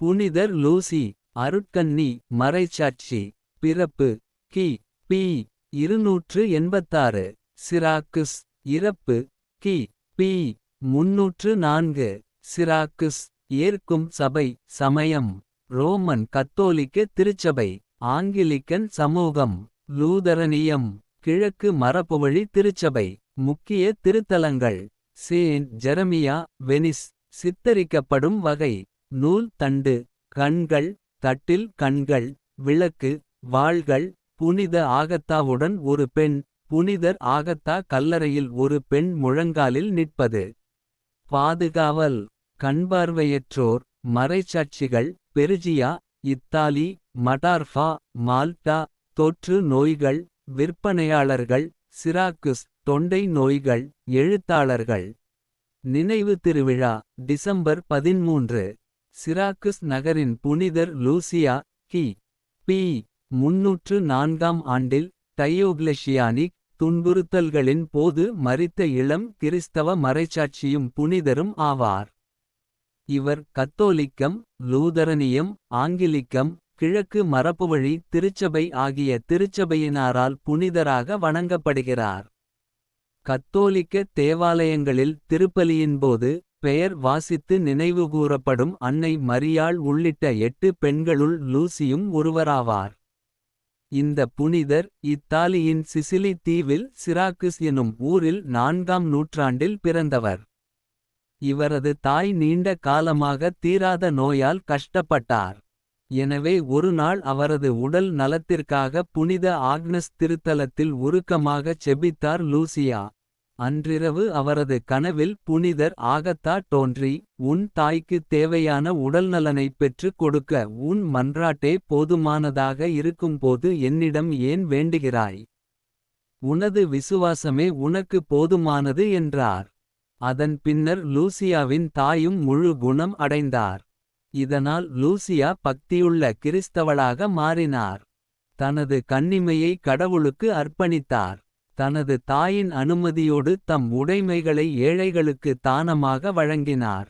புனிதர் லூசி அருட்கன்னி மறைச்சாட்சி பிறப்பு கி பி இருநூற்று எண்பத்தாறு சிராக்குஸ் இறப்பு கி பி முன்னூற்று நான்கு சிராக்குஸ் ஏற்கும் சபை சமயம் ரோமன் கத்தோலிக்க திருச்சபை ஆங்கிலிக்கன் சமூகம் லூதரனியம் கிழக்கு மரபுவழி திருச்சபை முக்கிய திருத்தலங்கள் சேன் ஜெரமியா வெனிஸ் சித்தரிக்கப்படும் வகை நூல் தண்டு கண்கள் தட்டில் கண்கள் விளக்கு வாள்கள் புனித ஆகத்தாவுடன் ஒரு பெண் புனிதர் ஆகத்தா கல்லறையில் ஒரு பெண் முழங்காலில் நிற்பது. பாதுகாவல் கண்பார்வையற்றோர் மறைச்சாட்சிகள் பெருஜியா இத்தாலி மடார்ஃபா மால்டா தொற்று நோய்கள் விற்பனையாளர்கள் சிராக்குஸ் தொண்டை நோய்கள் எழுத்தாளர்கள். நினைவு திருவிழா டிசம்பர் பதிமூன்று சிராக்குஸ் நகரின் புனிதர் லூசியா கி. பி. முன்னூற்று நான்காம் ஆண்டில் டையோக்லெஷியானிக் துன்புறுத்தல்களின் போது மரித்த இளம் கிறிஸ்தவ மறைச்சாட்சியும் புனிதரும் ஆவார். இவர் கத்தோலிக்கம் லூதரனியம் ஆங்கிலிக்கம் கிழக்கு மரபுவழி திருச்சபை ஆகிய திருச்சபையினாரால் புனிதராக வணங்கப்படுகிறார். கத்தோலிக்க தேவாலயங்களில் திருப்பலியின்போது பெயர் வாசித்து நினைவுகூரப்படும் அன்னை மரியாள் உள்ளிட்ட எட்டு பெண்களுள் லூசியும் ஒருவராவார். இந்த புனிதர் இத்தாலியின் சிசிலி தீவில் சிராக்குஸ் எனும் ஊரில் நான்காம் நூற்றாண்டில் பிறந்தவர். இவரது தாய் நீண்ட காலமாக தீராத நோயால் கஷ்டப்பட்டார். எனவே ஒருநாள் அவரது உடல் நலத்திற்காக புனித ஆக்னஸ் திருத்தலத்தில் உருக்கமாகச் செபித்தார் லூசியா. அன்றிரவு அவரது கனவில் புனிதர் ஆகத்தா தோன்றி உன் தாய்க்கு தேவையான உடல்நலனைப் பெற்றுக் கொடுக்க உன் மன்றாட்டே போதுமானதாக இருக்கும்போது என்னிடம் ஏன் வேண்டுகிறாய்? உனது விசுவாசமே உனக்கு போதுமானது என்றார். அதன் பின்னர் லூசியாவின் தாயும் முழு குணம் அடைந்தார். இதனால் லூசியா பக்தியுள்ள கிறிஸ்தவளாக மாறினார். தனது கன்னிமையை கடவுளுக்கு அர்ப்பணித்தார். தனது தாயின் அனுமதியோடு தம் உடைமைகளை ஏழைகளுக்கு தானமாக வழங்கினார்.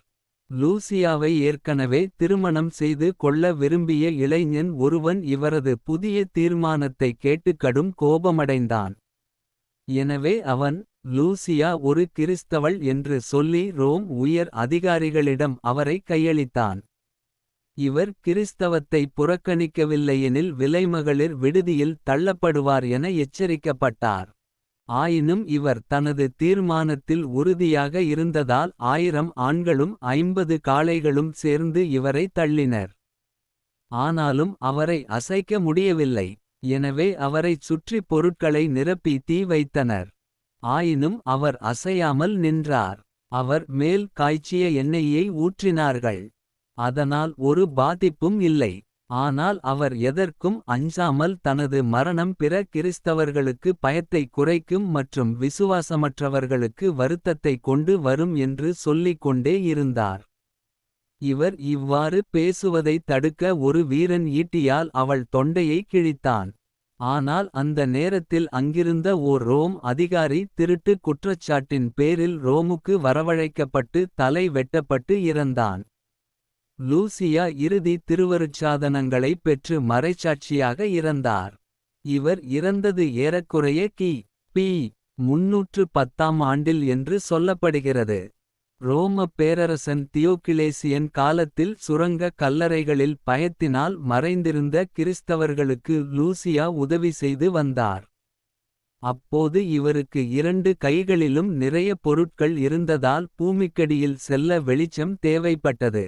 லூசியாவை ஏற்கனவே திருமணம் செய்து கொள்ள விரும்பிய இளைஞன் ஒருவன் இவரது புதிய தீர்மானத்தை கேட்டு கடும் கோபமடைந்தான். எனவே அவன் லூசியா ஒரு கிறிஸ்தவள் என்று சொல்லி ரோம் உயர் அதிகாரிகளிடம் அவரை கையளித்தான். இவர் கிறிஸ்தவத்தை புறக்கணிக்கவில்லையெனில் விலைமகளிர் விடுதியில் தள்ளப்படுவார் என எச்சரிக்கப்பட்டார். ஆயினும் இவர் தனது தீர்மானத்தில் உறுதியாக இருந்ததால் ஆயிரம் ஆண்களும் ஐம்பது காளைகளும் சேர்ந்து இவரை தள்ளினர். ஆனாலும் அவரை அசைக்க முடியவில்லை. எனவே அவரைச் சுற்றி பொருட்களை நிரப்பி தீ வைத்தனர். ஆயினும் அவர் அசையாமல் நின்றார். அவர் மேல் காய்ச்சிய எண்ணெயை ஊற்றினார்கள். அதனால் ஒரு பாதிப்பும் இல்லை. ஆனால் அவர் எதற்கும் அஞ்சாமல் தனது மரணம் பிற கிறிஸ்தவர்களுக்கு பயத்தை குறைக்கும் மற்றும் விசுவாசமற்றவர்களுக்கு வருத்தத்தை கொண்டு வரும் என்று சொல்லிக் கொண்டே இருந்தார். இவர் இவ்வாறு பேசுவதைத் தடுக்க ஒரு வீரன் ஈட்டியால் அவள் தொண்டையை கிழித்தான். ஆனால் அந்த நேரத்தில் அங்கிருந்த ஓர் ரோம் அதிகாரி திருட்டு குற்றச்சாட்டின் பேரில் ரோமுக்கு வரவழைக்கப்பட்டு தலை வெட்டப்பட்டு இறந்தான். லூசியா இறுதி திருவருட்சாதனங்களை பெற்று மறைச்சாட்சியாக இறந்தார். இவர் இறந்தது ஏறக்குறைய கி. பி. முன்னூற்று பத்தாம் ஆண்டில் என்று சொல்லப்படுகிறது. ரோம பேரரசன் தியோக்கிளேசியன் காலத்தில் சுரங்க கல்லறைகளில் பயத்தினால் மறைந்திருந்த கிறிஸ்தவர்களுக்கு லூசியா உதவி செய்து வந்தார். அப்போது இவருக்கு இரண்டு கைகளிலும் நிறைய பொருட்கள் இருந்ததால் பூமிக்கடியில் செல்ல வெளிச்சம் தேவைப்பட்டது.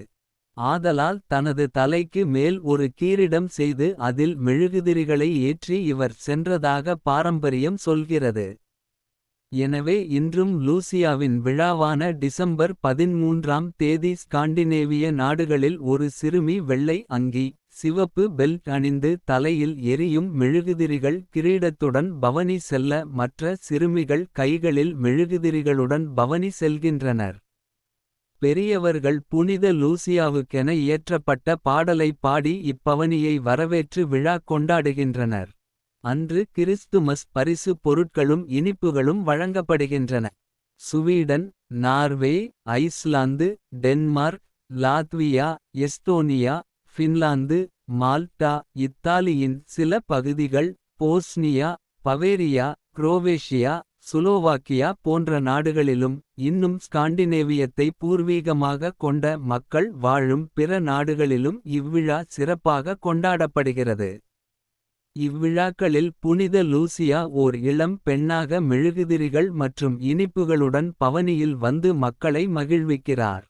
ஆதலால் தனது தலைக்கு மேல் ஒரு கீரிடம் செய்து அதில் மெழுகுதிரிகளை ஏற்றி இவர் சென்றதாக பாரம்பரியம் சொல்கிறது. எனவே இன்றும் லூசியாவின் விழாவான டிசம்பர் பதின்மூன்றாம் தேதி ஸ்காண்டினேவிய நாடுகளில் ஒரு சிறுமி வெள்ளை அங்கி சிவப்பு பெல்ட் அணிந்து தலையில் எரியும் மெழுகுதிரிகள் கிரீடத்துடன் பவனி செல்ல மற்ற சிறுமிகள் கைகளில் மெழுகுதிரிகளுடன் பவனி செல்கின்றனர். பெரியவர்கள் புனித லூசியாவுக்கென இயற்றப்பட்ட பாடலை பாடி இப்பவனியை வரவேற்று விழா கொண்டாடுகின்றனர். அன்று கிறிஸ்துமஸ் பரிசு பொருட்களும் இனிப்புகளும் வழங்கப்படுகின்றன. Sweden Norway Iceland Denmark Latvia Estonia Finland Malta இத்தாலியின் சில பகுதிகள் போஸ்னியா பவேரியா குரோவேஷியா சுலோவாக்கியா போன்ற நாடுகளிலும் இன்னும் ஸ்காண்டினேவியத்தை பூர்வீகமாக கொண்ட மக்கள் வாழும் பிற நாடுகளிலும் இவ்விழா சிறப்பாக கொண்டாடப்படுகிறது. இவ்விழாக்களில் புனித லூசியா ஓர் இளம் பெண்ணாக மெழுகுதிரிகள் மற்றும் இனிப்புகளுடன் பவனியில் வந்து மக்களை மகிழ்விக்கிறார்.